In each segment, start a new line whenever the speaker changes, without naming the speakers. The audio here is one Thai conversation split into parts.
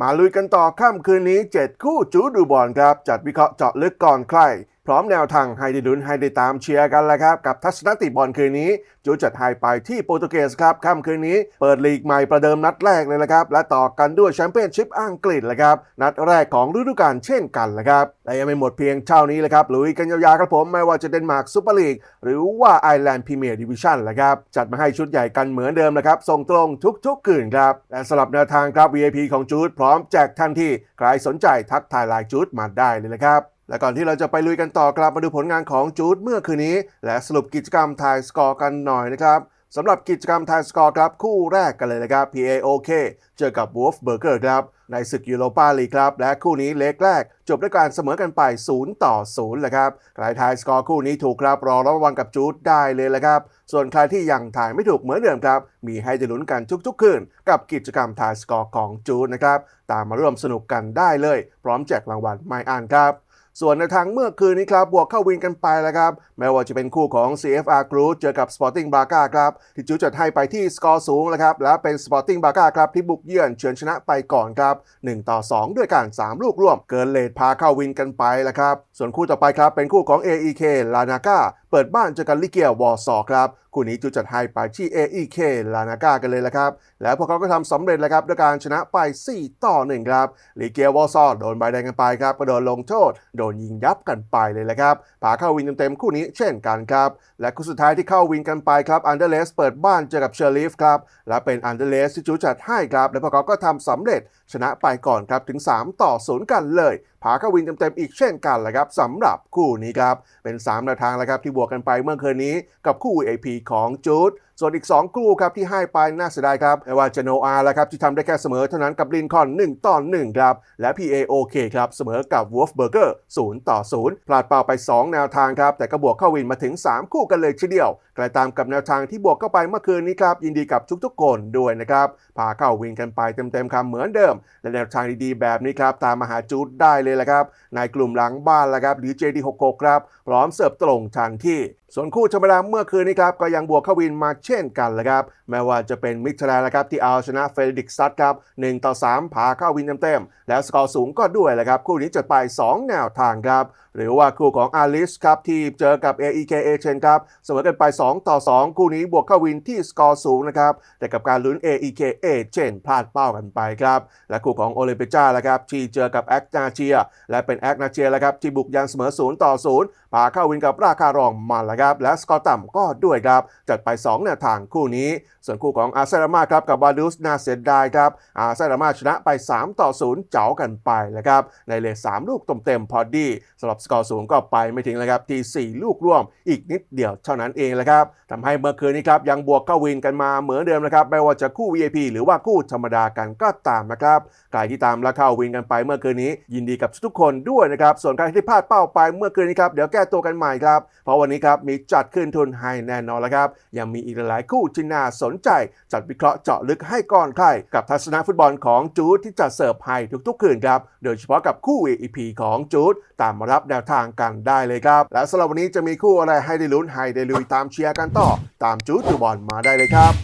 มาลุยกันต่อค่ำคืนนี้ 7 คู่จูดูบอลครับ จัดวิเคราะห์เจาะลึกก่อนใคร พร้อมแนวทางให้ได้ลุ้นให้ได้ตามเชียร์กันแล้วครับกับทัศนติบอลคืนนี้ จูจัดให้ไปที่โปรตุเกสครับค่ำคืนนี้เปิดลีกใหม่ประเดิมนัดแรกเลยละครับ และต่อกันด้วยแชมเปี้ยนชิพอังกฤษละครับนัดแรกของฤดูกาลเช่นกันละครับและยังไม่หมดเพียงเท่านี้เลยครับลุยกันยาวๆครับผมไม่ว่าจะเดนมาร์กซูเปอร์ลีกหรือว่าไอร์แลนด์พรีเมียร์ดิวิชั่นละครับจัดมาให้ชุดใหญ่กันเหมือนเดิมนะครับส่งตรงทุกๆคืนครับและสำหรับแนวทางครับ VIP ของจูดพร้อมแจกทันทีใครสนใจทักทายไลน์จูดมาได้เลยนะครับ และก่อนที่เราจะไปลุยกันต่อกลับมาดูผลงานของจูดเมื่อคืนนี้ และสรุปกิจกรรมทายสกอร์กันหน่อยนะครับสำหรับกิจกรรมทายสกอร์ครับ คู่แรกกันเลยนะครับ PAOK เจอกับ Wolf Burger ครับ ในศึกยูโรปาลีกครับ และคู่นี้เล็กแรก จบด้วยการเสมอกันไป 0 ต่อ0เลยครับ ใครทายสกอร์คู่นี้ถูกครับ รอรับรางวัลกับจูดได้เลยละครับ ส่วนใครที่ยังถ่ายไม่ถูกเหมือนเดิมครับ มีให้ได้ลุ้นกันทุกๆ คืน กับกิจกรรมทายสกอร์ของจูดนะครับ ตามมาร่วมสนุกกันได้เลย พร้อมแจกรางวัลไม่อ่านครับ ส่วนในทางเมื่อคืนนี้ครับบวกเข้าวินกันไปแล้วครับแม้ว่าจะเป็นคู่ของ CFR Group เจอกับ Sporting Braga ครับที่จูจัดให้ไปที่สกอร์สูงแล้วครับและเป็น Sporting Braga ครับที่บุกเยือนเฉือนชนะไปก่อนครับ1ต่อ 2 ด้วยกัน 3 ลูกร่วม เกินเลทพาเข้าวินกันไปแล้วครับส่วนคู่ต่อไปครับเป็นคู่ของ AEK ลานาก้า เปิดบ้านเจอกันลิเกียวอร์ซอครับคู่นี้จูจัดให้ไปที่ AEK ลานาก้ากันเลยละครับ แล้วพวกเขาก็ทำสำเร็จแล้วครับด้วยการชนะไป 4 ต่อ 1 ครับลิเกียวอร์ซอโดนใบแดงกันไปครับก็โดนลงโทษ โดนยิงยับกันไปเลยละครับพาเข้าวินเต็มๆคู่นี้เช่นกันครับ และคู่สุดท้ายที่เข้าวินกันไปครับอันเดอร์เลสเปิดบ้านเจอกับเชอร์ลีฟครับและเป็นอันเดอร์เลสที่จูจัดให้ครับ และพวกเขาก็ทำสำเร็จชนะไปก่อนครับถึง 3 ต่อ 0 กันเลย พาเข้าวินเต็มๆอีกเช่นกันแหละครับสำหรับคู่นี้ครับเป็น3แนวทางแล้วครับที่บวกกันไปเมื่อคืนนี้กับคู่ AP ของจูดส่วนอีก 2 คู่ครับที่ให้ไปน่าเสียดายครับไม่ว่าจะโนอาแล้วครับที่ทำได้แค่เสมอเท่านั้นกับลินคอน1ต่อ1ครับและ PAOK ครับเสมอกับ Wolf Burger 0ต่อ0พลาดเป้าไป 2 แนวทางครับแต่ก็บวกเข้าวินมาถึง 3 คู่กันเลยทีเดียว ใกล้ตามกับแนวทางที่บวกเข้าไปเมื่อคืนนี้ครับ ยินดีกับทุกๆคนด้วยนะครับ พาเข้าวินกันไปเต็มๆคำเหมือนเดิม และแนวทางดีๆแบบนี้ครับ ตามมาหาจูดได้เลยแหละครับ ในกลุ่มหลังบ้านแล้วครับหรือ JD66 ครับ พร้อมเสิร์ฟตรงทันที่ ส่วนคู่ธรรมดาเมื่อคืนนี้ครับ ก็ยังบวกเข้าวินมาเช่นกันแหละครับ แม้ว่าจะเป็นมิกเทลนนะครับที่เอาชนะเฟรดิกซัตครับ1ต่อ3พาเข้าวินเต็มๆแล้วสกอร์สูงก็ด้วยแหละครับคู่นี้จะไป 2 แนวทางครับ หรือว่าคู่ของอาลิสครับที่เจอกับ AEK a เชนครับเสมอกันไป 2 ต่อ 2 คู่นี้บวกเข้าวินที่สกอร์สูงนะครับแต่กับการลุ้น AEK a เชนพลาดเป้ากันไปครับและคู่ของโอลิมปิจ้าแล้วครับที่เจอกับแอคนาเชีย และเป็นแอคนาเชียแล้วครับที่บุกยันเสมอ 0 ต่อ 0พาเข้าวินกับราคารองมาแล้วครับและสกอร์ต่ำก็ด้วยครับจัดไป2แนวทางคู่นี้ ส่วนคู่ของอาเซนามาครับกับบาดูสนาเสียดายครับอาเซนามาชนะไป 3 ต่อ 0 เจ๋ากันไปแล้วครับในเลท3ลูกเต็มๆพอดีสำหรับสกอร์สูงก็ไปไม่ถึงเลยครับที่ 4 ลูกร่วมอีกนิดเดียวเท่านั้นเองแหละครับทำให้เมื่อคืนนี้ครับยังบวกเข้าวินกันมาเหมือนเดิมนะครับไม่ว่าจะคู่ VIP หรือว่าคู่ธรรมดากันก็ตามนะครับใครที่ตามและเข้าวินกันไปเมื่อคืนนี้ ยินดีกับทุกคนด้วยนะครับส่วนใครที่พลาดเป้าไปเมื่อคืนนี้ครับเดี๋ยวแก้ตัวกันใหม่ครับเพราะวันนี้ครับมีจัดขึ้นทุนให้แน่นอนแล้วครับยังมีอีกหลายคู่ที่น่าสนใจ จัดวิเคราะห์เจาะลึกให้ก่อนใครกับทัศนะฟุตบอลของจูดที่จัดเสิร์ฟให้ทุกๆคืนครับโดยเฉพาะกับคู่ VIP ของจูดตามมารับแนวทางกันได้เลยครับ และสำหรับวันนี้จะมีคู่อะไรให้ได้ลุ้นให้ได้ลุยตามเชียร์กันต่อ ตามจูดดูบอลมาได้เลยครับ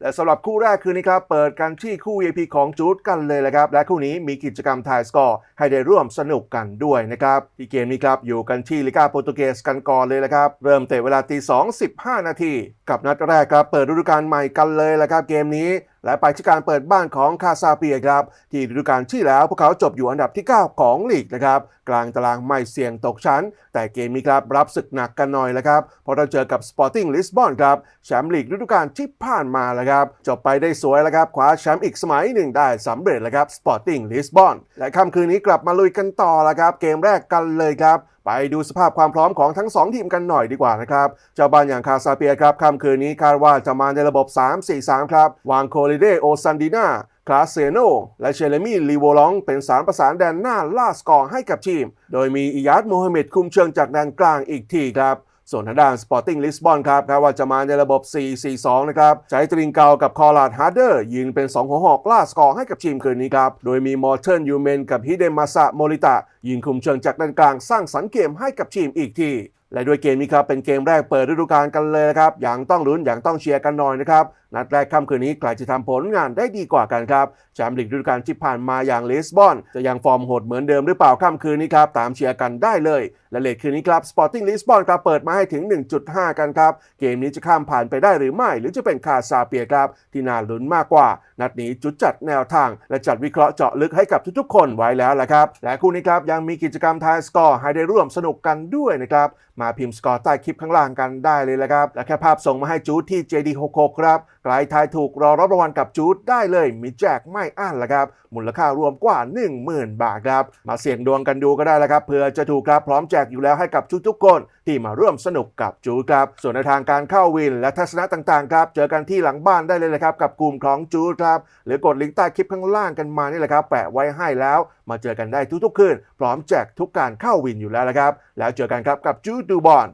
และสำหรับคู่แรกคืนนี้ครับ เปิดกันที่คู่ VIP ของจูดกันเลยแหละครับ และคู่นี้มีกิจกรรมทายสกอร์ให้ได้ร่วมสนุกกันด้วยนะครับ ที่เกมนี้ครับ อยู่กันที่ลิกาโปรตุเกสกันก่อนเลยแหละครับ เริ่มเตะเวลาตี2 15นาที กับนัดแรกครับ เปิดฤดูกาลใหม่กันเลยแหละครับ เกมนี้ และไปที่การเปิดบ้านของคาซาเปียครับ ที่ฤดูกาลที่แล้วพวกเขาจบอยู่อันดับที่ 9 ของลีกนะครับ กลางตารางไม่เสี่ยงตกชั้น แต่เกมนี้ครับรับศึกหนักกันหน่อยแล้วครับ เพราะเราเจอกับ Sporting Lisbon ครับแชมป์ลีกฤดูกาลที่ผ่านมาแล้วครับจบไปได้สวยแล้วครับคว้าแชมป์อีกสมัยหนึ่งได้สำเร็จแล้วครับ Sporting Lisbon และค่ำคืนนี้กลับมาลุยกันต่อแล้วครับ เกมแรกกันเลยครับ ไปดูสภาพความพร้อมของทั้ง 2 ทีมกันหน่อยดีกว่านะครับ เจ้าบ้านอย่างคาซาเปียครับค่ำคืนนี้คาดว่าจะมาในระบบ 3-4-3 ครับ วางโคลิเดโอซันดินาคลาสเซโนและเชเลมี่ลีโวลองเป็นสารประสานแดนหน้าล่าสกอร์ให้กับทีม โดยมีอิยาดโมฮัมเหม็ดคุมเชิงจากแดนกลางอีกทีครับ ส่วนทางด้าน Sporting Lisbon ครับคาดว่าจะมาในระบบ 4-4-2 นะครับ ใช้ตริงเกากับคอร์ลาดฮาร์เดอร์ยืนเป็น 2 หัวหอกล่าสกอร์ให้กับทีมคืนนี้ครับ โดยมีมอร์เทนยูเมนกับฮิเดมาซะโมริตะ ยิงคุมเชิงจากด้านกลางสร้างสรรค์เกมให้กับทีมอีกทีและด้วยเกมนี้ครับเป็นเกมแรกเปิดฤดูกาลกันเลยนะครับอย่างต้องลุ้นอย่างต้องเชียร์กันหน่อยนะครับ นัดแรกค่ำคืนนี้ใครจะทำผลงานได้ดีกว่ากันครับแชมป์ลีกฤดูกาลที่ผ่านมาอย่างลิสบอน จะยังฟอร์มโหดเหมือนเดิมหรือเปล่าค่ำคืนนี้ครับ ตามเชียร์กันได้เลย และเลทคืนนี้ครับ Sporting Lisbon ครับเปิดมาให้ถึง 1.5 กันครับ เกมนี้จะข้ามผ่านไปได้หรือไม่ หรือจะเป็นคาซาเปียครับ ที่น่าลุ้นมากกว่า นัดนี้จุดจัดแนวทาง และจัดวิเคราะห์เจาะลึกให้กับทุกๆ คนไว้แล้วละครับและคู่นี้ครับยังมีกิจกรรมทายสกอร์ให้ได้ร่วมสนุกกันด้วยนะครับมาพิมพ์สกอร์ใต้คลิปข้างล่างกันได้เลยละครับและแค่ภาพส่งมาให้จูดที่ JD66 ครับใครทายถูกรอรับรางวัลกับจูดได้เลยมีแจกไม่อั้นละครับ มูลค่ารวมกว่า 10,000 บาทครับ มาเสี่ยงดวงกันดูก็ได้ล้วครับเผื่อจะถูกครับพร้อมแจกอยู่แล้วให้กับทุกๆคนที่มาร่วมสนุกกับจูดครับ ส่วนในทางการเข้าวินและทัศนะต่างๆครับเจอกันที่หลังบ้านได้เลยนะครับกับกลุ่มของจูดครับหรือกดลิงก์ใต้คลิปข้างล่างกันมานี่แหละครับแปะไว้ให้แล้ว มาเจอกันได้ทุกๆคืนพร้อมแจกทุกการเข้าวินอยู่แล้วละครับแล้วเจอกันครับกับจูดดูบอล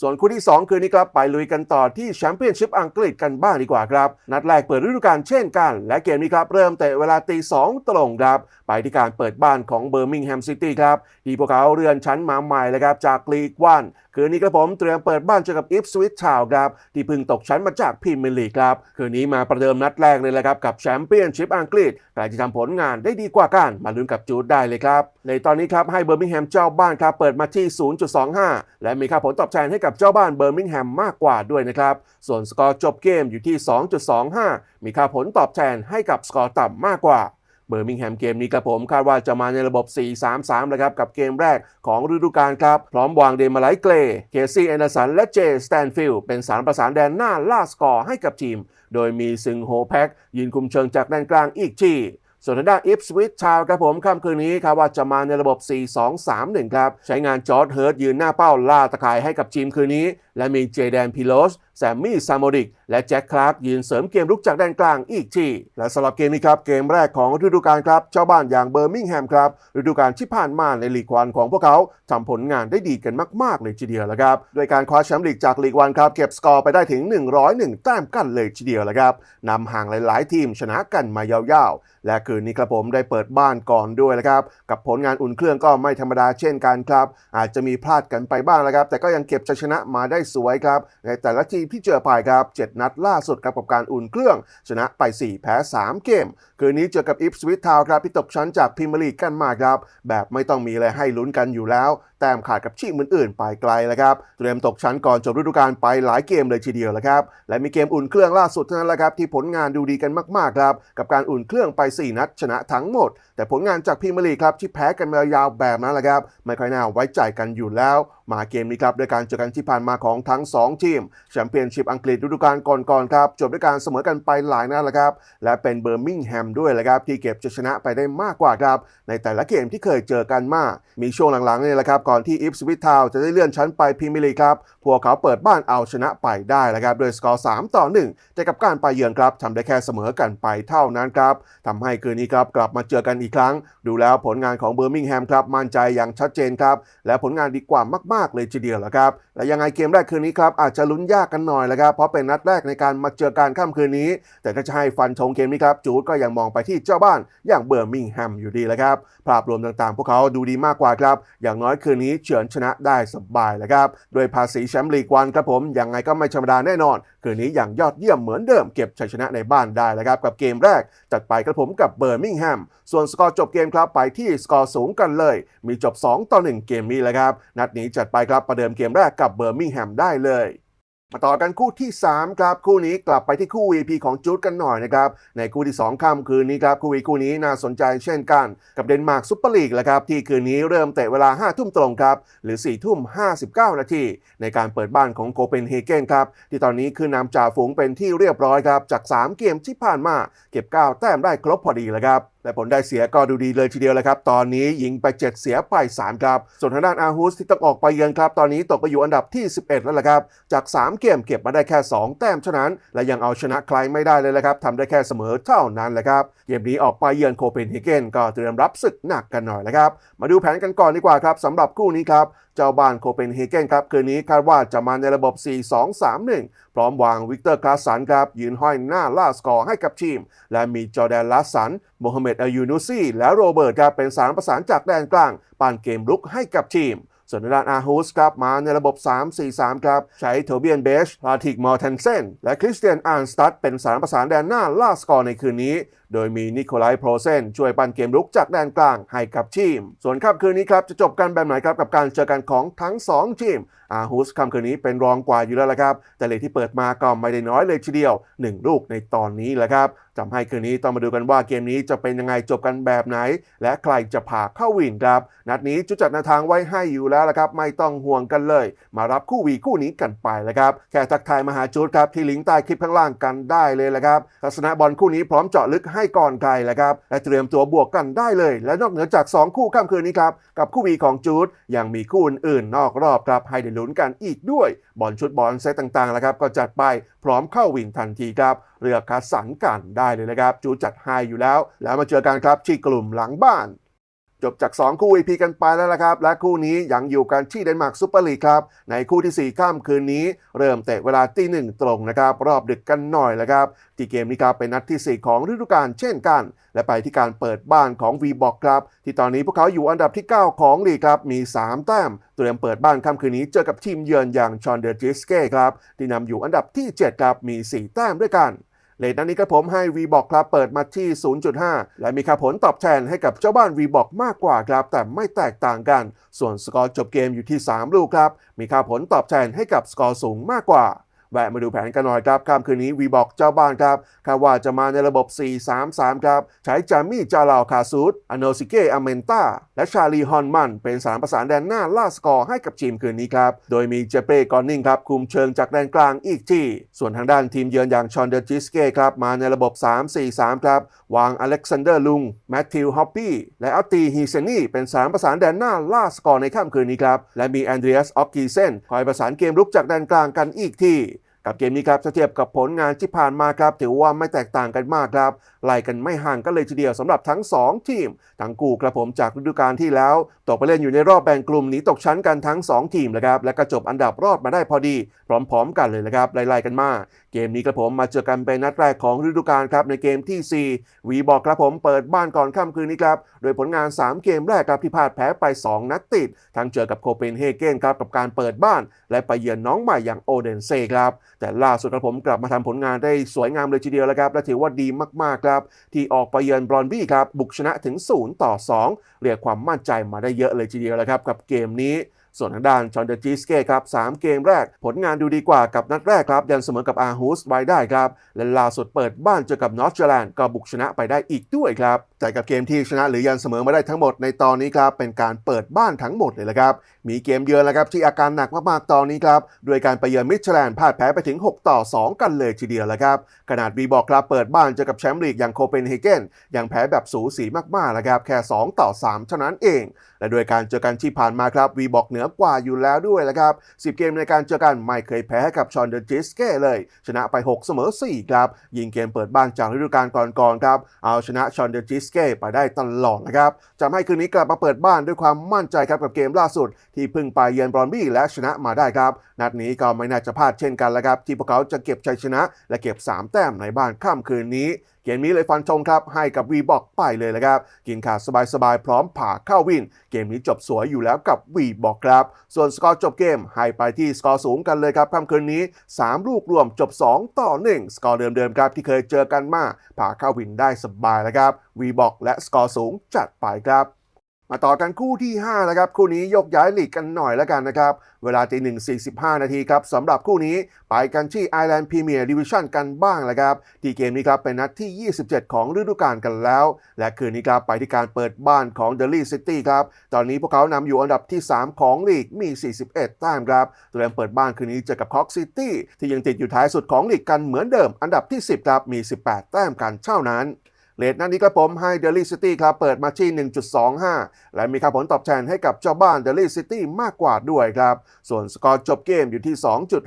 ส่วนคู่ที่ 2 คืนนี้ครับไปลุยกันต่อที่แชมเปี้ยนชิพอังกฤษกันบ้างดีกว่าครับ นัดแรกเปิดฤดูกาลเช่นกัน และเกมนี้ครับ เริ่มแต่เวลาตีสองตรงครับ ไปที่การเปิดบ้านของเบอร์มิงแฮมซิตี้ครับที่พวกเขาเรือนชั้นมาใหม่เลยครับจากลีกวัน คืนนี้ครับผมเตรียมเปิดบ้านเจอกับอิฟสวิตชาวครับที่เพิ่งตกชั้นมาจากพรีเมียร์ลีกครับคืนนี้มาประเดิมนัดแรกเลยแหละครับกับแชมเปี้ยนชิพอังกฤษใครจะทำผลงานได้ดีกว่ากันมาลุ้นกับจูดได้เลยครับในตอนนี้ครับให้เบอร์มิงแฮมเจ้าบ้านครับเปิดมาที่ 0.25 และมีค่าผลตอบแทนให้กับเจ้าบ้านเบอร์มิงแฮมมากกว่าด้วยนะครับส่วนสกอร์จบเกมอยู่ที่ 2.25 มีค่าผลตอบแทนให้กับสกอร์ต่ำมากกว่า เบอร์มิงแฮมเกมนี้ครับผมคาดว่าจะมาในระบบ 4-3-3 เลยครับกับเกมแรกของฤดูกาลครับ พร้อมวางเดมาไลเกรเคซี่แอนเดอร์สันและเจสแตนฟิลด์เป็นสารประสานแดนหน้าล่าสกอร์ให้กับทีม โดยมีซึงโฮแพ็กยืนคุมเชิงจากแดนกลางอีกทีส่วนทางด้านอิฟสวิตชาวครับผมค่ำคืนนี้ครับว่าจะมาในระบบ 4-2-3-1 ครับ ใช้งานจอร์ดเฮิร์ตยืนหน้าเป้าล่าตะข่ายให้กับทีมคืนนี้และมีเจแดนพิโลส แซมมี่ซามโมดิก และแจ็คคลาร์กยืนเสริมเกมรุกจากด้านกลางอีกทีและสำหรับเกมนี้ครับ เกมแรกของฤดูกาลครับเจ้าบ้านอย่างเบอร์มิงแฮมครับฤดูกาลที่ผ่านมาในลีกวันของพวกเขาทำผลงานได้ดีกันมาก ๆ เลยทีเดียวล้วครับด้วยการคว้าแชมป์ลีกจากลีกวันครับเก็บสกอร์ไปได้ถึง 101 แต้มกันเลยทีเดียวล้วครับนำห่างหลาย ๆ ทีมชนะกันมายาวๆ และคืนนี้ครับผมได้เปิดบ้านก่อนด้วยนะครับกับผลงานอุ่นเครื่องก็ไม่ธรรมดาเช่นกันครับอาจจะมีพลาดกันไปบ้างนะครับแต่ก็ยังเก็บชัยชนะมาได้สวยครับในแต่ละทีมที่เจอไปครับ 7 นัดล่าสุดครับกับการอุ่นเครื่อง ชนะไป 4 แพ้ 3 เกม คืนนี้เจอกับอิฟสวิตทาวครับที่ตกชั้นจากพรีเมียร์ลีกกันมาครับ แบบไม่ต้องมีอะไรให้ลุ้นกันอยู่แล้ว แต้มขาดกับทีมอื่นๆ ไปไกลแล้วครับเตรียมตกชั้นก่อนจบฤดูกาลไปหลายเกมเลยทีเดียวแล้วครับและมีเกมอุ่นเครื่องล่าสุดเท่านั้นแหละครับที่ผลงานดูดีกันมากๆครับกับการอุ่นเครื่องไป 4 นัดชนะทั้งหมด แต่ผลงานจากพรีเมียร์ลีกครับที่แพ้กันมายาวแบบนั้นแหละครับไม่ค่อยน่าไว้ใจกันอยู่แล้วมาเกมนี้ครับด้วยการเจอกันที่ผ่านมาของทั้ง 2 ทีมแชมเปี้ยนชิพอังกฤษฤดูกาลก่อนๆครับจบด้วยการเสมอกันไปหลายนัดแล้วครับและเป็นเบอร์มิงแฮมด้วยแหละครับที่เก็บจะชนะไปได้มากกว่าครับในแต่ละเกมที่เคยเจอกันมามีช่วงหลังๆนี่แหละครับก่อนที่อิฟสวิตทาวจะได้เลื่อนชั้นไปพรีเมียร์ลีกครับ พวกเขาเปิดบ้านเอาชนะไปได้แล้วครับโดยสกอร์ 3 ต่อ 1 แต่กับการไปเยือนครับทำได้แค่เสมอกันไปเท่านั้นครับทำให้คืนนี้ครับกลับมาเจอกันอีกครั้ง ดูแล้วผลงานของเบอร์มิงแฮมครับมั่นใจอย่างชัดเจนครับ และผลงานดีกว่ามาก ๆ เลยทีเดียวละครับและยังไงเกมแรกคืนนี้ครับอาจจะลุ้นยากกันหน่อยแหละครับเพราะเป็นนัดแรกในการมาเจอการค่ำคืนนี้ แต่ถ้าจะให้ฟันธงเกมนี้ครับจูดก็ยังมองไปที่เจ้าบ้านอย่างเบอร์มิงแฮมอยู่ดีละครับภาพรวมต่างๆ พวกเขาดูดีมากกว่าครับอย่างน้อยคืนนี้เฉือนชนะได้สบายเลยครับโดยภาษีแชมป์ลีกวันครับผมยังไงก็ไม่ธรรมดาแน่นอน คืนนี้อย่างยอดเยี่ยมเหมือนเดิมเก็บชัยชนะในบ้านได้แล้วครับ กับเกมแรก จัดไปครับผมกับเบอร์มิงแฮม ส่วนสกอร์จบเกมครับไปที่สกอร์สูงกันเลย มีจบ 2 ต่อ 1 เกมนี้แหละครับ นัดนี้จัดไปครับประเดิมเกมแรกกับเบอร์มิงแฮมได้เลย มาต่อกันคู่ที่ 3 ครับ คู่นี้กลับไปที่คู่ VP ของจูดกันหน่อยนะครับ ในคู่ที่ 2ค่ำคืนนี้ครับ คู่วีคู่นี้น่าสนใจเช่นกัน กับเดนมาร์กซุปเปอร์ลีกแหละครับ ที่คืนนี้เริ่มเตะเวลา 5 ทุ่มตรงครับ หรือ 4 ทุ่ม 59 นาทีในการเปิดบ้านของโกเปนเฮเกนครับ ที่ตอนนี้คือนำจ่าฝูงเป็นที่เรียบร้อยครับ จาก 3 เกมที่ผ่านมาเก็บ 9 แต้มได้ครบพอดีแล้วครับ และผลได้เสียก็ดูดีเลยทีเดียวเลยครับ ตอนนี้ยิงไป 7 เสียไป 3 ครับ ส่วนทางด้านอาฮุสที่ต้องออกไปเยือนครับ ตอนนี้ตกไปอยู่อันดับที่ 11 แล้วละครับ จาก 3 เกมเก็บมาได้แค่ 2 แต้มเท่านั้น และยังเอาชนะใครไม่ได้เลยละครับทำได้แค่เสมอเท่านั้นแหละครับ เกมนี้ออกไปเยือนโคเปนเฮเกนก็เตรียมรับศึกหนักกันหน่อยแล้วครับ มาดูแผนกันก่อนดีกว่าครับสำหรับคู่นี้ครับเจ้าบ้านโคเปนเฮเกนครับคืนนี้คาดว่าจะมาในระบบ 4-2-3-1 พร้อมวางวิกเตอร์คาสันครับยืนห้อยหน้าล่าสกอร์ให้กับทีม และมีจอแดนลาสันโมฮัมเหม็ดอายูนูซีและโรเบิร์ตครับเป็นสารประสานจากแดนกลางปานเกมรุกให้กับทีมส่วนด้านอาฮูสครับมาในระบบ 3-4-3 ครับ ใช้โทเบียนเบชลาติกมอร์เทนเซนและคริสเตียนอานสตัดเป็นสารประสานแดนหน้าล่าสกอร์ในคืนนี้ โดยมีนิโคลายโพรเซนช่วยปั่นเกมรุกจากแดนกลางให้กับทีม ส่วนค่ำคืนนี้ครับจะจบกันแบบไหนครับกับการเจอกันของทั้ง 2 ทีม อาฮูสค่ำคืนนี้เป็นรองกว่าอยู่แล้วละครับ แต่เลทที่เปิดมาก็ไม่ได้น้อยเลยทีเดียว 1 ลูกในตอนนี้แหละครับทำให้คืนนี้ต้องมาดูกันว่าเกมนี้จะเป็นยังไงจบกันแบบไหน และใครจะผ่าเข้าวินครับ นัดนี้จุดจัดแนวทางไว้ให้อยู่แล้วละครับ ไม่ต้องห่วงกันเลย มารับคู่วีคู่นี้กันไปแล้วครับแค่ทักทายมาหาจูดครับที่ลิงก์ใต้คลิปข้างล่างกันได้เลยละครับทัศนะบอลคู่นี้พร้อมเจาะลึกให้ก่อนใครละครับและเตรียมตัวบวกกันได้เลย และนอกเหนือจาก 2 คู่ค่ำคืนนี้ครับ กับคู่วีของจูดยังมีคู่อื่นนอกรอบครับให้ได้ลุ้นกันอีกด้วย บอลชุดบอลเซตต่างๆแล้วครับก็จัดไปพร้อมเข้าวินทันทีครับเลือกคัดสรรกันได้เลยนะครับจูดจัดให้อยู่แล้ว แล้วมาเจอกันครับที่กลุ่มหลังบ้าน จบจาก 2 คู่ EP กันไปแล้วละครับ และคู่นี้ยังอยู่กันที่เดนมาร์กซูเปอร์ลีกครับ ในคู่ที่ 4 ข้ามคืนนี้ เริ่มเตะเวลาตีหนึ่งตรงนะครับ รอบดึกกันหน่อยแล้วครับ ที่เกมนี้ครับเป็นนัดที่ 4 ของฤดูกาลเช่นกัน และไปที่การเปิดบ้านของ v b o x ครับ ที่ตอนนี้พวกเขาอยู่อันดับที่ 9 ของลีกครับมี 3 แต้มเตรียมเปิดบ้านค่ำคืนนี้เจอกับทีมเยือนอย่างชอนเดอร์จิสเก้ครับที่นำอยู่อันดับที่7ครับมี 4 แต้มด้วยกัน เลทนั้นนี้ก็ผมให้ v b o x ครับเปิดมาที่ 0.5 และมีค่าผลตอบแทนให้กับเจ้าบ้าน v b o x มากกว่าครับแต่ไม่แตกต่างกัน ส่วนสกอร์จบเกมอยู่ที่ 3 ลูกครับ มีค่าผลตอบแทนให้กับสกอร์สูงมากกว่า แวะมาดูแผนกันหน่อยครับค่ำคืนนี้วีบอกเจ้าบ้านครับคาดว่าจะมาในระบบ 4-3-3 ครับ ใช้จามี่จาลาวคาซูดอโนซิเกอเมนตาและชาลีฮอนมัน เป็นสามประสานแดนหน้าล่าสกอร์ให้กับทีมคืนนี้ครับ โดยมีเจเปรกอนนิงครับ คุมเชิงจากแดนกลางอีกที่ ส่วนทางด้านทีมเยือนอย่างชอนเดอร์จิสเก้ครับมาในระบบ 3-4-3 ครับ วางอเล็กซานเดอร์ลุงแมทธิวฮอปปี้และอัลตีฮีเซนีเป็นสามประสานแดนหน้าล่าสกอร์ในค่ำคืนนี้ครับและมีแอนเดรียสออกกีเซนคอยประสานเกมรุกจากแดนกลางกันอีกที่ กับเกมนี้ครับเทียบกับผลงานที่ผ่านมาครับถือว่าไม่แตกต่างกันมากครับไล่กันไม่ห่างกันเลยทีเดียวสำหรับทั้ง 2 ทีม ทั้งกูกระผมจากฤดูกาลที่แล้วตกไปเล่นอยู่ในรอบแบ่งกลุ่มหนีตกชั้นกันทั้ง 2 ทีมเลยครับและก็จบอันดับรอดมาได้พอดี พร้อม ๆ กันเลยนะครับไล่ๆกันมา เกมนี้กระผมมาเจอกันเป็นนัดแรกของฤดูกาลครับในเกมที่4วีบอกกระผมเปิดบ้านก่อนค่ำคืนนี้ครับโดยผลงาน 3 เกมแรกครับที่พลาดแพ้ไป 2 นัดติด ทั้งเจอกับโคเปนเฮเกนครับกับการเปิดบ้าน และไปเยือนน้องใหม่อย่างโอเดนเซครับ แต่ล่าสุดกระผมกลับมาทำผลงานได้สวยงามเลยทีเดียวแล้วครับ และถือว่าดีมากๆครับ ที่ออกไปเยือนบรอนบี้ครับ บุกชนะถึง 0 ต่อ 2 เรียกความมั่นใจมาได้เยอะเลยทีเดียวแล้วครับ กับเกมนี้ ส่วนทางด้านชอนเดอร์จิสเก้ครับ3เกมแรก ผลงานดูดีกว่ากับนัดแรกครับ ยันเสมอกับอาร์ฮูสไว้ได้ครับ และล่าสุดเปิดบ้านเจอกับนอร์ทเจแลนด์ก็บุกชนะไปได้อีกด้วยครับแต่กับเกมที่ชนะหรือยันเสมอมาได้ทั้งหมดในตอนนี้ครับเป็นการเปิดบ้านทั้งหมดเลยละครับ มีเกมเยือนแล้วครับที่อาการหนักมากๆตอนนี้ครับด้วยการไปเยือนมิชแลนด์พ่ายแพ้ไปถึง 6 ต่อ 2 กันเลยทีเดียวแล้วครับขนาดวีบอกครับเปิดบ้านเจอกับแชมป์ลีกอย่างโคเปนเฮเกนยังแพ้แบบสูสีมากๆแล้วครับแค่ 2 ต่อ 3 เท่านั้นเอง และโดยการเจอกันที่ผ่านมาครับวีบอกเหนือือกว่าอยู่แล้วด้วยนะครับ 10 เกมในการเจอกันไม่เคยแพ้ให้กับชอนเดอร์จิสเก้เลย ชนะไป 6 เสมอ 4 ครับ ยิงเกมเปิดบ้านจากฤดูกาลก่อนๆครับ เอาชนะชอนเดอร์จิสเก้ไปได้ตลอดนะครับจะให้คืนนี้กลับมาเปิดบ้านด้วยความมั่นใจครับกับเกมล่าสุด ที่เพิ่งไปเยือนบรอนบี้และชนะมาได้ครับ นัดนี้ก็ไม่น่าจะพลาดเช่นกันแล้วครับที่พวกเขาจะเก็บชัยชนะ และเก็บ 3 แต้มในบ้านค่ำคืนนี้ เกมนี้เลยฟันชงครับ ให้กับวีบอกไปเลยนะครับ กินขาดสบายๆ พร้อมผ่าเข้าวิน เกมนี้จบสวยอยู่แล้วกับวีบอกครับ ส่วนสกอร์จบเกมให้ไปที่สกอร์สูงกันเลยครับค่ำคืนนี้ 3 ลูกรวมจบ 2 ต่อ 1 สกอร์เดิมๆครับที่เคยเจอกันมาผ่าเข้าวินได้สบายแล้วครับวีบอกและสกอร์สูงจัดไปครับ มาต่อกันคู่ที่ 5 นะครับ คู่นี้ยกย้ายลีกกันหน่อยแล้วกันนะครับ เวลาตีหนึ่งสี่สิบห้านาทีครับสำหรับคู่นี้ ไปกันที่ Island Premier Division กันบ้างแล้วครับที่เกมนี้ครับเป็นนัดที่ 27 ของฤดูกาลกันแล้ว และคืนนี้ครับไปที่การเปิดบ้านของ d e l y City ครับ ตอนนี้พวกเขานำอยู่อันดับที่ 3 ของลีกมี 41 แต้มครับเตรียมเปิดบ้านคืนนี้เจอกับ Cork City ที่ยังติดอยู่ท้ายสุดของลีกกันเหมือนเดิม อันดับที่ 10ครับมี 18 แต้มกันเท่านั้น เลทนั้นนี้ครับผมให้เดลี่ซิตี้ครับเปิดมาที่ 1.25 และมีค่าผลตอบแทนให้กับเจ้าบ้านเดลี่ซิตี้มากกว่าด้วยครับ ส่วนสกอร์จบเกมอยู่ที่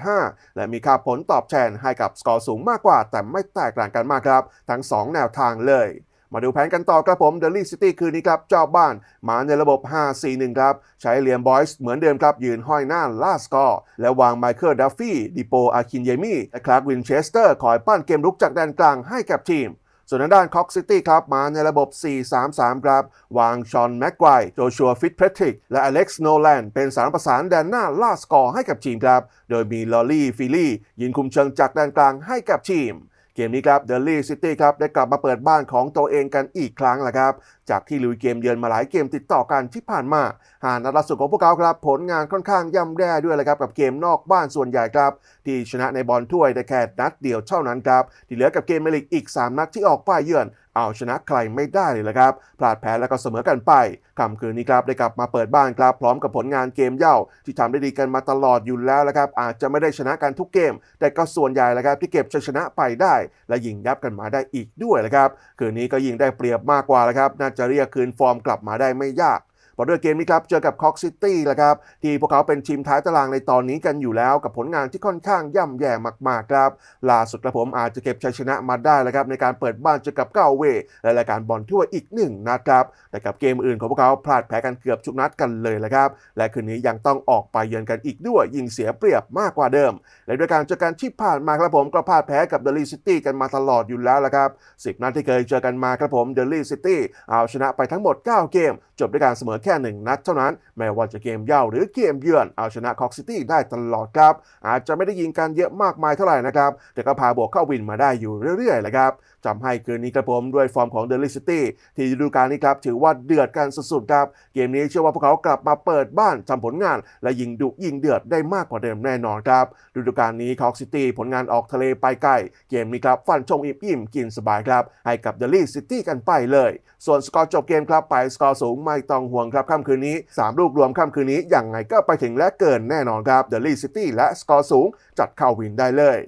2.5 และมีค่าผลตอบแทนให้กับสกอร์สูงมากกว่า แต่ไม่แตกต่างกันมากครับ ทั้ง 2 แนวทางเลยมาดูแผนกันต่อครับผมเดลี่ซิตี้คืนนี้ครับ เจ้าบ้านมาในระบบ 5-4-1 ครับ ใช้เลียมบอยส์เหมือนเดิมครับ ยืนห้อยหน้าล่าสกอร์และวางไมเคิลดัฟฟี่ดิโปอาคินเยมี่และคลาร์กวินเชสเตอร์คอยปั้นเกมรุกจากแดนกลางให้กับทีม ส่วนทางด้านคอกซิตี้ครับมาในระบบ 4-3-3 ครับ วางชอนแม็กไกรโจชัวฟิตเพทริก และอเล็กซ์โนแลนเป็นสารประสานแดนหน้าล่าสกอร์ให้กับทีมครับ โดยมีลอรี่ฟิลลี่ยืนคุมเชิงจากแดนกลางให้กับทีม เกมนี้ครับเดลลี่ซิตี้ครับได้กลับมาเปิดบ้านของตัวเองกันอีกครั้งแหละครับ จากที่ลุยเกมเยือนมาหลายเกมติดต่อกันที่ผ่านมา หานัดล่าสุดของพวกเขาครับ ผลงานค่อนข้างย่ำแย่ด้วยเลยครับกับเกมนอกบ้านส่วนใหญ่ครับ ที่ชนะในบอลถ้วยแต่แค่นัดเดียวเท่านั้นครับที่เหลือกับเกมเมลิกอีก 3 นัดที่ออกป้ายเยือน เอาชนะใครไม่ได้เลยละครับ พลาดแพ้แล้วก็เสมอกันไปค่ำคืนนี้ครับได้กลับมาเปิดบ้านครับ พร้อมกับผลงานเกมเย่า ที่ทำได้ดีกันมาตลอดอยู่แล้วละครับ อาจจะไม่ได้ชนะกันทุกเกม แต่ก็ส่วนใหญ่ละครับที่เก็บชัยชนะไปได้ และยิงยับกันมาได้อีกด้วยละครับ คืนนี้ก็ยิงได้เปรียบมากกว่าละครับ น่าจะเรียกคืนฟอร์มกลับมาได้ไม่ยาก บอลด้วยเกมนี้ครับเจอกับคอกซิตี้แหละครับที่พวกเขาเป็นทีมท้ายตารางในตอนนี้กันอยู่แล้วกับผลงานที่ค่อนข้างย่ำแย่มากๆครับล่าสุดกระผมอาจจะเก็บชัยชนะมาได้แล้วครับในการเปิดบ้านเจอกับเก้าเวและรายการบอลทั่วอีกหนึ่งนัดครับแต่กับเกมอื่นของพวกเขาพลาดแพ้กันเกือบทุกนัดกันเลยแหละครับ และคืนนี้ยังต้องออกไปเยือนกันอีกด้วยยิงเสียเปรียบมากกว่าเดิม และด้วยการเจอกันที่ผ่านมาครับผมก็พลาดแพ้กับเดลี่ซิตี้กันมาตลอดอยู่แล้วละครับสินัดที่เคยเจอกันมาครับผมเดลี่ซิตี้เอาชนะไปทั้งหมด 9 เกมจบด้วยการเสมอแค่ 1 นัดเท่านั้น แม้ว่าจะเกมเย่าหรือเกมเยือนเอาชนะคอกซิตี้ได้ตลอดครับ อาจจะไม่ได้ยิงกันเยอะมากมายเท่าไหร่นะครับ แต่ก็พาบวกเข้าวินมาได้อยู่เรื่อยๆแหละครับจำให้คืนนี้ครับผมด้วยฟอร์มของเดลิซิตี้ที่ฤดูกาลนี้ครับถือว่าเดือดกันสุดๆครับ เกมนี้เชื่อว่าพวกเขากลับมาเปิดบ้านทำผลงาน และยิงดุยิงเดือดได้มากกว่าเดิมแน่นอนครับฤดูกาลนี้คอกซิตี้ผลงานออกทะเลไปไกลเกมนี้ครับฟันชงอิ่มอิ่มกินสบายครับให้กับเดลี่ซิตี้กันไปเลย ส่วนสกอร์จบเกมครับไปสกอร์สูงไม่ต้องห่วงครับค่ำคืนนี้ 3 ลูกรวมค่ำคืนนี้อย่างไงก็ไปถึงและเกินแน่นอนครับเดลี่ซิตี้และสกอร์สูง จัดเข้าวินได้เลย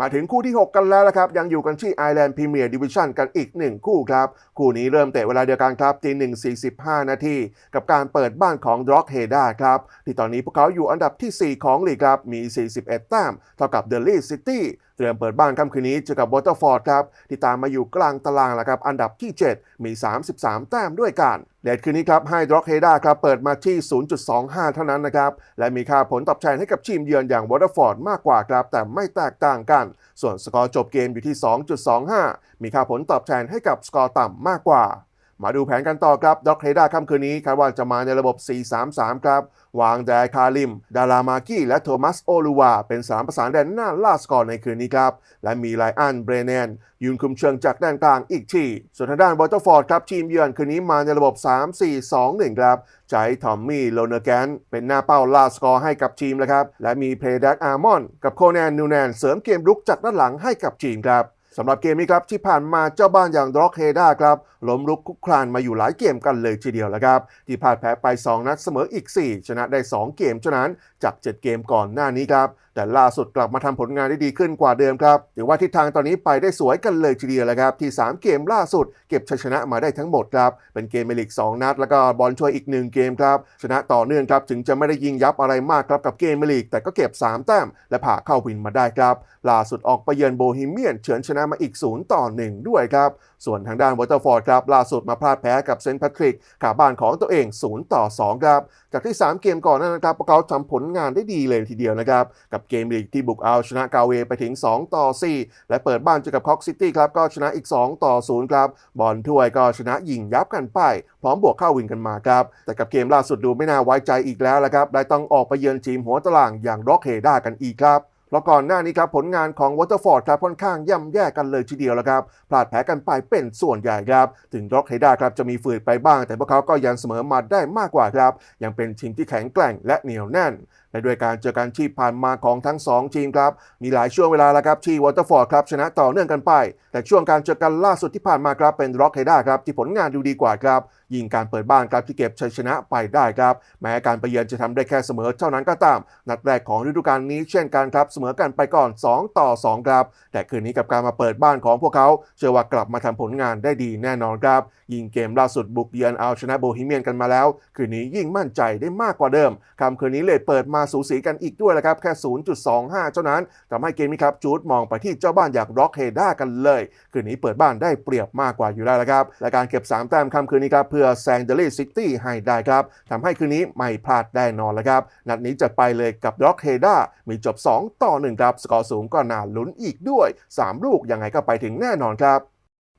มาถึงคู่ที่ 6 กันแล้วละครับ ยังอยู่กันที่ Island Premier Division กันอีก 1 คู่ครับ คู่นี้เริ่มเตะเวลาเดียวกันครับตีหนึ่งสี่สิบห้านาทีกับการเปิดบ้านของ Rock h e d a ครับ ที่ตอนนี้พวกเขาอยู่อันดับที่ 4 ของลีกครับมี 41 แต้มเท่ากับ The Leeds City เต รียมเปิดบ้านค่ำคืนนี้เจอกับ Waterford ครับที่ตามมาอยู่กลางตารางแล้วครับอันดับที่ 7 มี 33 แต้มด้วยกันเดทคืนนี้ครับให้ Rock h e d a ครับเปิดมาที่ 0.25 เท่านั้นนะครับ และมีค่าผลตอบแทนให้กับทีมเยือนอย่าง Waterford มากกว่าครับ แต่ไม่แตกต่างกัน ส่วนสกอร์จบเกมอยู่ที่ 2.25 มีค่าผลตอบแทนให้กับสกอร์ต่ำมากกว่า มาดูแผนกันต่อครับ ด็อกเฮด้าค่ำคืนนี้คาดว่าจะมาในระบบ 4-3-3 ครับ วางแดคาลิม ดารามากี้ และโทมัสโอลูวา เป็นสามประสานแดนหน้าล่าสกอร์ในคืนนี้ครับ และมีไลอันเบรเนนยืนคุมเชิงจากด้านกลางอีกทีส่วนทางด้านวอเตอร์ฟอร์ดครับ ทีมเยือนคืนนี้มาในระบบ 3-4-2-1 ครับ ใช้ทอมมี่โลเนอร์แกน เป็นหน้าเป้าล่าสกอร์ให้กับทีมแล้วครับ และมีเพลย์แดกอาร์มอนกับโคแนนนูแนนเสริมเกมรุกจากด้านหลังให้กับทีมครับ สำหรับเกมนี้ครับที่ผ่านมาเจ้าบ้านอย่างดร็อกเฮด้าครับล้มลุกคุกคลานมาอยู่หลายเกมกันเลยทีเดียวแล้วครับ ที่พลาดแพ้ไป 2 นัดเสมออีก 4 ชนะได้ 2 เกมเท่านั้น จาก 7 เกมก่อนหน้านี้ครับ แต่ล่าสุดกลับมาทำผลงานได้ดีขึ้นกว่าเดิมครับถือว่าทิศทางตอนนี้ไปได้สวยกันเลยทีเดียวแล้วครับที่ 3 เกมล่าสุด เก็บชัยชนะมาได้ทั้งหมดครับ เป็นเกมเมลิก 2 นัด แล้วก็บอลช่วยอีก 1 เกมครับ ชนะต่อเนื่องครับ ถึงจะไม่ได้ยิงยับอะไรมากครับกับเกมเมลิก แต่ก็เก็บ 3 แต้ม และผ่าเข้าวินมาได้ครับล่าสุดออกไปเยือนโบฮีเมียนเฉือนชนะมาอีก 0 ต่อ 1 ด้วยครับ ส่วนทางด้านวอเตอร์ฟอร์ดครับล่าสุดมาพลาดแพ้กับเซนต์แพทริกขาบ้านของตัวเอง 0 ต่อ 2 ครับ จากที่ 3 เกมก่อนนานั้นนะครับพวกเขาทำผลงานได้ดีเลยทีเดียวนะครับ กับเกมลีกที่บุกเอาชนะกาเวไปถึง 2 ต่อ 4 และเปิดบ้านเจอกับคอกซิตี้ครับก็ชนะอีก 2 ต่อ 0 ครับ บอลถ้วยก็ชนะยิงยับกันไป พร้อมบวกเข้าวินกันมาครับ แต่กับเกมล่าสุดดูไม่น่าไว้ใจอีกแล้วละครับได้ต้องออกไปเยือนทีมหัวตารางอย่างร็อกเฮด้ากันอีกครับ เพราะก่อนหน้านี้ครับผลงานของวอเตอร์ฟอร์ดครับค่อนข้างย่ำแย่กันเลยทีเดียวแล้วครับพลาดแพ้กันไปเป็นส่วนใหญ่ครับ ถึงร็อกเฮด้าครับจะมีฝืดไปบ้าง แต่พวกเขาก็ยังเสมอมาได้มากกว่าครับ ยังเป็นทีมที่แข็งแกร่งและเหนียวแน่น และด้วยการเจอกันที่ผ่านมาของทั้ง 2 ทีมครับ มีหลายช่วงเวลาแล้วครับที่วอเตอร์ฟอร์ดครับชนะต่อเนื่องกันไป แต่ช่วงการเจอกันล่าสุดที่ผ่านมาครับเป็นร็อกเฮด้าครับที่ผลงานดูดีกว่าครับยิงการเปิดบ้านครับที่เก็บชัยชนะไปได้ครับ แม้การไปเยือนจะทำได้แค่เสมอเท่านั้นก็ตาม นัดแรกของฤดูกาลนี้เช่นกันครับ เสมอกันไปก่อน 2 ต่อ 2 ครับ แต่คืนนี้กับการมาเปิดบ้านของพวกเขาเชื่อว่ากลับมาทำผลงานได้ดีแน่นอนครับ ยิงเกมล่าสุดบุกเยือนเอาชนะโบฮีเมียนกันมาแล้ว คืนนี้ยิ่งมั่นใจได้มากกว่าเดิมคำคืนนี้เลยเปิดมาสูสีกันอีกด้วยแหละครับแค่ 0.25 เท่านั้นทำให้เกมนี้ครับจูดมองไปที่เจ้าบ้านอย่างร็อกเฮด้ากันเลย คืนนี้เปิดบ้านได้เปรียบมากกว่าอยู่แล้วละครับและการเก็บ 3 แต้มค่ำคืนนี้ครับเพื่อแซงเดลี่ซิตี้ให้ได้ครับทำให้คืนนี้ไม่พลาดแน่นอนแล้วครับนัดนี้จะไปเลยกับร็อกเฮด้ามีจบ 2 ต่อ 1 ครับ สกอร์สูงก็น่าลุ้นอีกด้วย 3 ลูกยังไงก็ไปถึงแน่นอนครับ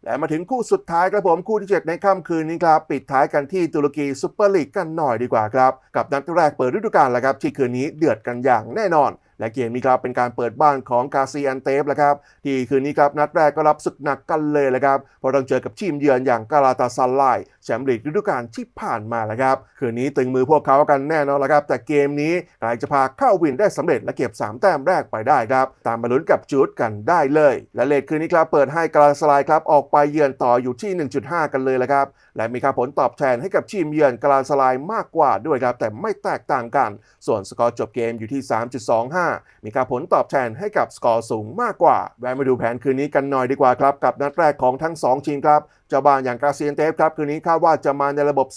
และมาถึงคู่สุดท้ายครับผมคู่ที่ 7 ในค่ำคืนนี้ครับปิดท้ายกันที่ตุรกีซุปเปอร์ลีกกันหน่อยดีกว่าครับ กับนัดแรกเปิดฤดูกาลแล้วครับที่คืนนี้เดือดกันอย่างแน่นอน และเกมนี้ครับเป็นการเปิดบ้านของกาซีอันเตฟแล้วครับที่คืนนี้ครับนัดแรกก็รับศึกหนักกันเลยแหละครับเพราะต้องเจอกับทีมเยือนอย่างกาลาตาซัลไลแชมป์ลีกฤดูกาลที่ผ่านมาแล้วครับคืนนี้ตึงมือพวกเขากันแน่นอนแล้วครับแต่เกมนี้ใครจะพาเข้าวินได้สำเร็จและเก็บ 3 แต้มแรกไปได้ครับตามมาลุ้นกับจูดกันได้เลย และเลทคืนนี้ครับเปิดให้กาลาตาซัลไลครับออกไปเยือนต่ออยู่ที่ 1.5 กันเลยแหละครับและมีค่าผลตอบแทนให้กับทีมเยือนกาลาตาซัลไลมากกว่าด้วยครับแต่ไม่แตกต่างกัน ส่วนสกอร์จบเกมอยู่ที่ 3.25มีค่าผลตอบแทนให้กับสกอร์สูงมากกว่าแวะมาดูแผนคืนนี้กันหน่อยดีกว่าครับ กับนัดแรกของทั้ง 2 ทีมครับเจ้าบ้านอย่างกาเซียนเตฟครับ คืนนี้คาดว่าจะมาในระบบ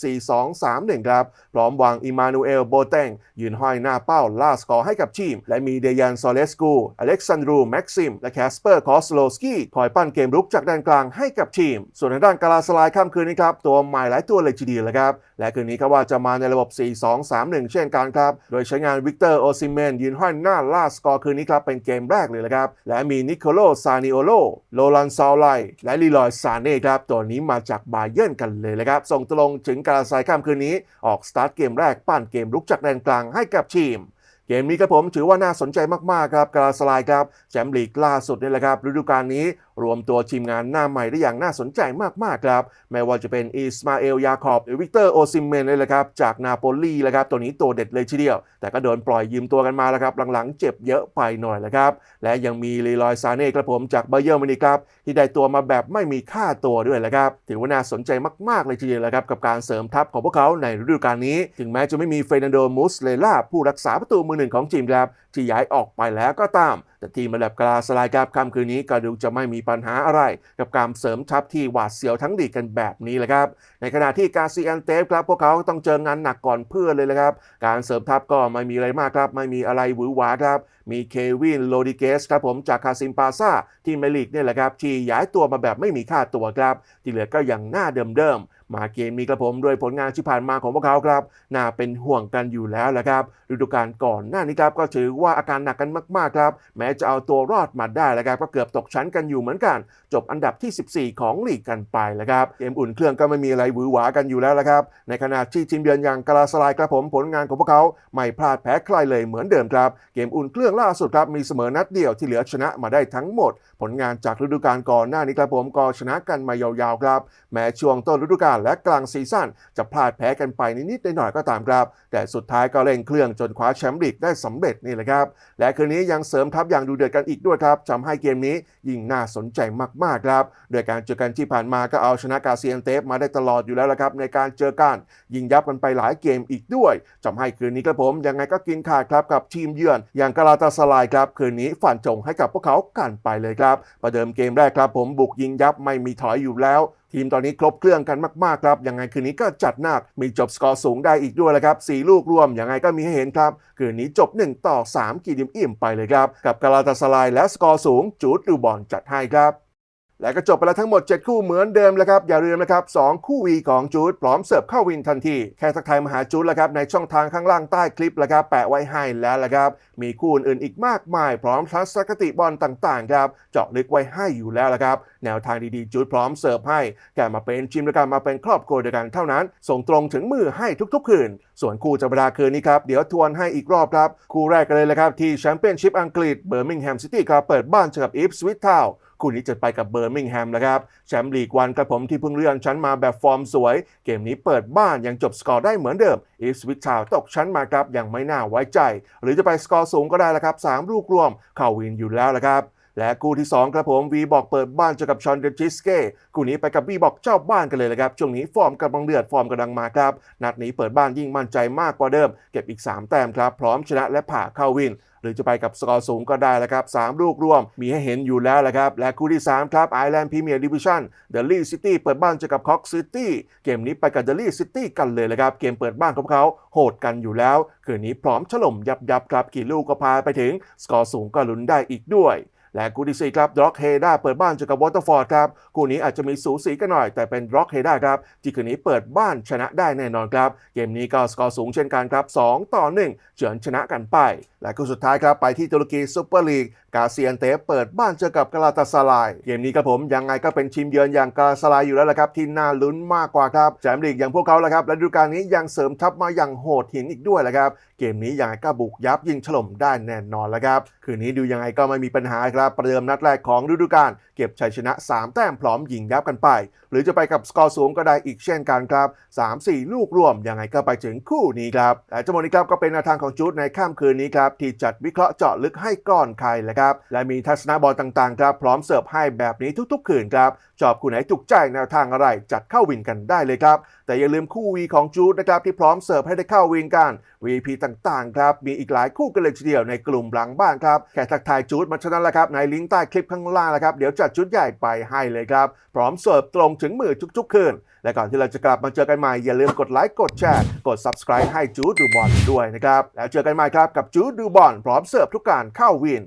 4-2-3-1 ครับ พร้อมวางอิมานูเอลโบเตงยืนห้อยหน้าเป้าล่าสกอร์ให้กับทีม และมีเดยันซอเลสกูอเล็กซานดรูแม็กซิม และแคสเปอร์คอสโลสกี้คอยปั้นเกมรุกจากด้านกลางให้กับทีม ส่วนทางด้านกาลาสลายค่ำคืนนี้ครับตัวใหม่หลายตัวเลยทีเดียวเลยครับและคืนนี้ครับว่าจะมาในระบบ 4-2-3-1 เช่นกันครับโดยใช้งานวิกเตอร์โอซิเมนยืนห้อยหน้าล่าสกอร์คืนนี้ครับเป็นเกมแรกเลยนะครับและมีนิโคโลซานิโอโลโลลันซาไลและลีลอยซาเน่ครับตัวนี้มาจากบาเยิร์นกันเลยนะครับ ส่งตรงถึงกาลาไซค่ำคืนนี้ ออกสตาร์ทเกมแรกปั้นเกมลุกจากแดนกลางให้กับทีมเกมนี้ครับผมถือว่าน่าสนใจมาก ๆ ครับกาลาสลายครับแชมป์ลีกล่าสุดนี่แหละครับฤดูกาลนี้ รวมตัวทีมงานหน้าใหม่ได้อย่างน่าสนใจมากๆครับ ไม่ว่าจะเป็นอิสมาเอล ยาคอบ หรือวิกเตอร์ โอซิมเมนเลยแหละครับ จากนาโปลีแหละครับ ตัวนี้ตัวเด็ดเลยทีเดียว แต่ก็โดนปล่อยยืมตัวกันมาแล้วครับ หลังๆ เจ็บเยอะไปหน่อยแหละครับ และยังมีลีลอยซาเน่ครับผมจากเบเยอร์มินิครับ ที่ได้ตัวมาแบบไม่มีค่าตัวด้วยแหละครับ ถือว่าน่าสนใจมากๆเลยทีเดียวแหละครับ กับการเสริมทัพของพวกเขาในฤดูกาลนี้ ถึงแม้จะไม่มีเฟรนันโด มูสเลล่าผู้รักษาประตูมือหนึ่งของทีมครับ ที่ย้ายออกไปแล้วก็ตาม แต่ทีมระดับกลาสลายครับค่ำคืนนี้ก็ดูจะไม่มีปัญหาอะไร กับการเสริมทัพที่หวาดเสียวทั้งดีกันแบบนี้แหละครับ ในขณะที่กาซิอันเตฟครับพวกเขาต้องเจองานหนักก่อนเพื่อนเลยนะครับ การเสริมทัพก็ไม่มีอะไรมากครับ ไม่มีอะไรหวือหวาครับมีเควินโลดิเกสครับผมจากคาซิมปาซาที่เมลิกเนี่ยแหละครับที่ย้ายตัวมาแบบไม่มีค่าตัวครับ ที่เหลือก็ยังหน้าเดิมๆมาเกมนี้ครับผมโดยผลงานที่ผ่านมาของพวกเขาครับ น่าเป็นห่วงกันอยู่แล้วแหละครับฤดูกาลก่อนหน้านี้ครับก็ถือว่าอาการหนักกันมากๆครับ แม้จะเอาตัวรอดมาได้แล้วครับก็เกือบตกชั้นกันอยู่เหมือนกัน จบอันดับที่ 14 ของลีกกันไปแล้วครับเกมอุ่นเครื่องก็ไม่มีอะไรหวือหวากันอยู่แล้วละครับ ในขณะที่ทีมเยือนอย่างกาลาสลายครับผมผลงานของพวกเขาไม่พลาดแพ้ใครเลยเหมือนเดิมครับ เกมอุ่นเครื่องล่าสุดครับมีเสมอนัดเดียวที่เหลือชนะมาได้ทั้งหมด ผลงานจากฤดูกาลก่อนหน้านี้ครับผมก็ชนะกันมายาวๆครับ แม้ช่วงต้นฤดูกาลและกลางซีซั่นจะพลาดแพ้กันไปนิดๆหน่อยๆก็ตามครับ แต่สุดท้ายก็เร่งเครื่องจนคว้าแชมป์ลีกได้สำเร็จนี่แหละครับ และคืนนี้ยังเสริมทัพอย่างดูเดือดกันอีกด้วยครับทำให้เกมนี้ยิ่งน่าสนใจมากๆครับ โดยการเจอกันที่ผ่านมาก็เอาชนะกาเซียนเตฟมาได้ตลอดอยู่แล้วละครับ ในการเจอกันยิงยับกันไปหลายเกมอีกด้วยทำให้คืนนี้ครับผมยังไงก็กินขาดครับกับทีมเยือน อย่างกาลาตาสลายครับคืนนี้ฝันจงให้กับพวกเขากันไปเลยครับ ประเดิมเกมแรกครับผมบุกยิงยับไม่มีถอยอยู่แล้ว ทีมตอนนี้ครบเครื่องกันมากๆครับยังไงคืนนี้ก็จัดหนักมีจบสกอร์สูงได้อีกด้วยแล้วครับสี่ลูกรวมยังไงก็มีให้เห็นครับ คืนนี้จบ 1 ต่อ 3 กีดิมอิ่มไปเลยครับ กับกาลาตาสลายและสกอร์สูงจูดดูบอลจัดให้ครับ และก็จบไปแล้วทั้งหมด 7 คู่เหมือนเดิมแล้วครับ อย่าลืมนะครับ 2 คู่วีของจูดพร้อมเสิร์ฟเข้าวินทันที แค่ทักทายมาหาจูดแล้วครับ ในช่องทางข้างล่างใต้คลิปแล้วครับ แปะไว้ให้แล้วละครับ มีคู่อื่นอีกมากมาย พร้อมทัศนคติบอลต่างๆครับ เจาะลึกไว้ให้อยู่แล้วละครับ แนวทางดีๆ จูดพร้อมเสิร์ฟให้ แกมาเป็นทีมด้วยกันมาเป็นครอบครัวเดียวกันเท่านั้น ส่งตรงถึงมือให้ทุกๆ คืน ส่วนคู่จับดาคืนนี้ครับ เดี๋ยวทวนให้อีกรอบครับ คู่แรกกันเลยลยครับที่แชมเปี้ยนชิพอังกฤษเบอร์มิงแฮมซิตี้ครับเปิดบ้านเจอกับอีฟสวิตทาวน์ คู่นี้จะไปกับเบอร์มิงแฮมนะครับแชมป์ลีกวันกระผมที่เพิ่งเลื่อนชั้นมาแบบฟอร์มสวย เกมนี้เปิดบ้านยังจบสกอร์ได้เหมือนเดิมอีฟสวิตชาวตกชั้นมาครับยังไม่น่าไว้ใจ หรือจะไปสกอร์สูงก็ได้ละครับสามลูกรวมเข้าวินอยู่แล้วละครับและคู่ที่ 2 ครับผมวีบอกเปิดบ้านเจอกับชอนเดจิสเก้คู่นี้ไปกับวีบอกเจ้าบ้านกันเลยนะครับ ช่วงนี้ฟอร์มกำลังเดือดฟอร์มกำลังมาครับ นัดนี้เปิดบ้านยิ่งมั่นใจมากกว่าเดิม เก็บอีก 3 แต้มครับ พร้อมชนะและผ่าเข้าวิน รือจะไปกับสกอร์สูงก็ได้แล้วครับ3ลูกรวมมีให้เห็นอยู่แล้วแหละครับ และคู่ที่ 3 ครับไอแลนด์พรีเมียร์ดิวิชั่นเดลี่ซิตี้เปิดบ้านเจอกับคอกซิตี้เกมนี้ไปกับเดลี่ซิตี้กันเลยเลยครับ เกมเปิดบ้านของเขาโหดกันอยู่แล้ว คืนนี้พร้อมฉล่มยับยับครับกี่ลูกก็พาไปถึง สกอร์สูงก็ลุ้นได้อีกด้วย และคู่ที่สี่ครับด็อกเฮด้าเปิดบ้านเจอกับวอเตอร์ฟอร์ดครับคู่นี้อาจจะมีสูสีกันหน่อย แต่เป็นด็อกเฮด้าครับที่คืนนี้เปิดบ้านชนะได้แน่นอนครับ เกมนี้ก็สกอร์สูงเช่นกันครับ 2 ต่อ 1 เฉือนชนะกันไป และคู่สุดท้ายครับ ไปที่ตุรกีซูเปอร์ลีกกาเซียนเตเปิดบ้านเจอกับกาลาตาสลาย เกมนี้ครับผมยังไงก็เป็นทีมเยือนอย่างกาลาตาสลายอยู่แล้วละครับที่น่าลุ้นมากกว่าครับแชมป์ลีกอย่างพวกเขาละครับและฤดูกาลนี้ยังเสริมทัพมาอย่างโหดหินอีกด้วยละครับเกมนี้ยังไงก็บุกยับยิงถล่มได้แน่นอนล้วครับคืนนี้ดูยังไงก็ไม่มีปัญหาครับประเดิมนัดแรกของฤดูกาลเก็บชัยชนะ 3 แต้มพร้อมยิงยับกันไป หรือจะไปกับสกอร์สูงก็ได้อีกเช่นกันครับ 3-4 ลูกรวมยังไงก็ไปถึงคู่นี้ครับและทั้งหมนี้ครับก็เป็นแนวทางของจูดในค่ำคืนนี้ครับที่จัดวิเคราะห์เจาะลึกให้ก่อนใครแหละครับและมีทัศนบอลต่างๆครับพร้อมเสิร์ฟให้แบบนี้ทุกๆ คืนครับชอบคู่ไหนถูกใจแนวทางอะไรจัดเข้าวินกันได้เลยครับ แต่อย่าลืมคู่วีของจูดนะครับที่พร้อมเสิร์ฟให้ได้เข้าวินกัน VP ต่างๆครับมีอีกหลายคู่กันเลยทีเดียวในกลุ่มหลังบ้านครับแค่ทักทายจูดมาเท่านั้นแหละครับในลิงก์ใต้คลิปข้างล่างแหละครับเดี๋ยวจัดชุดใหญ่ไปให้เลยครับพร้อมเสิร์ฟตรงถึงมือทุกๆคืนและก่อนที่เราจะกลับมาเจอกันใหม่อย่าลืมกดไลค์กดแชร์กด subscribe ให้จูดดูบอลด้วยนะครับแล้วเจอกันใหม่ครับกับจูดดูบอลพร้อมเสิร์ฟทุกการเข้าวิน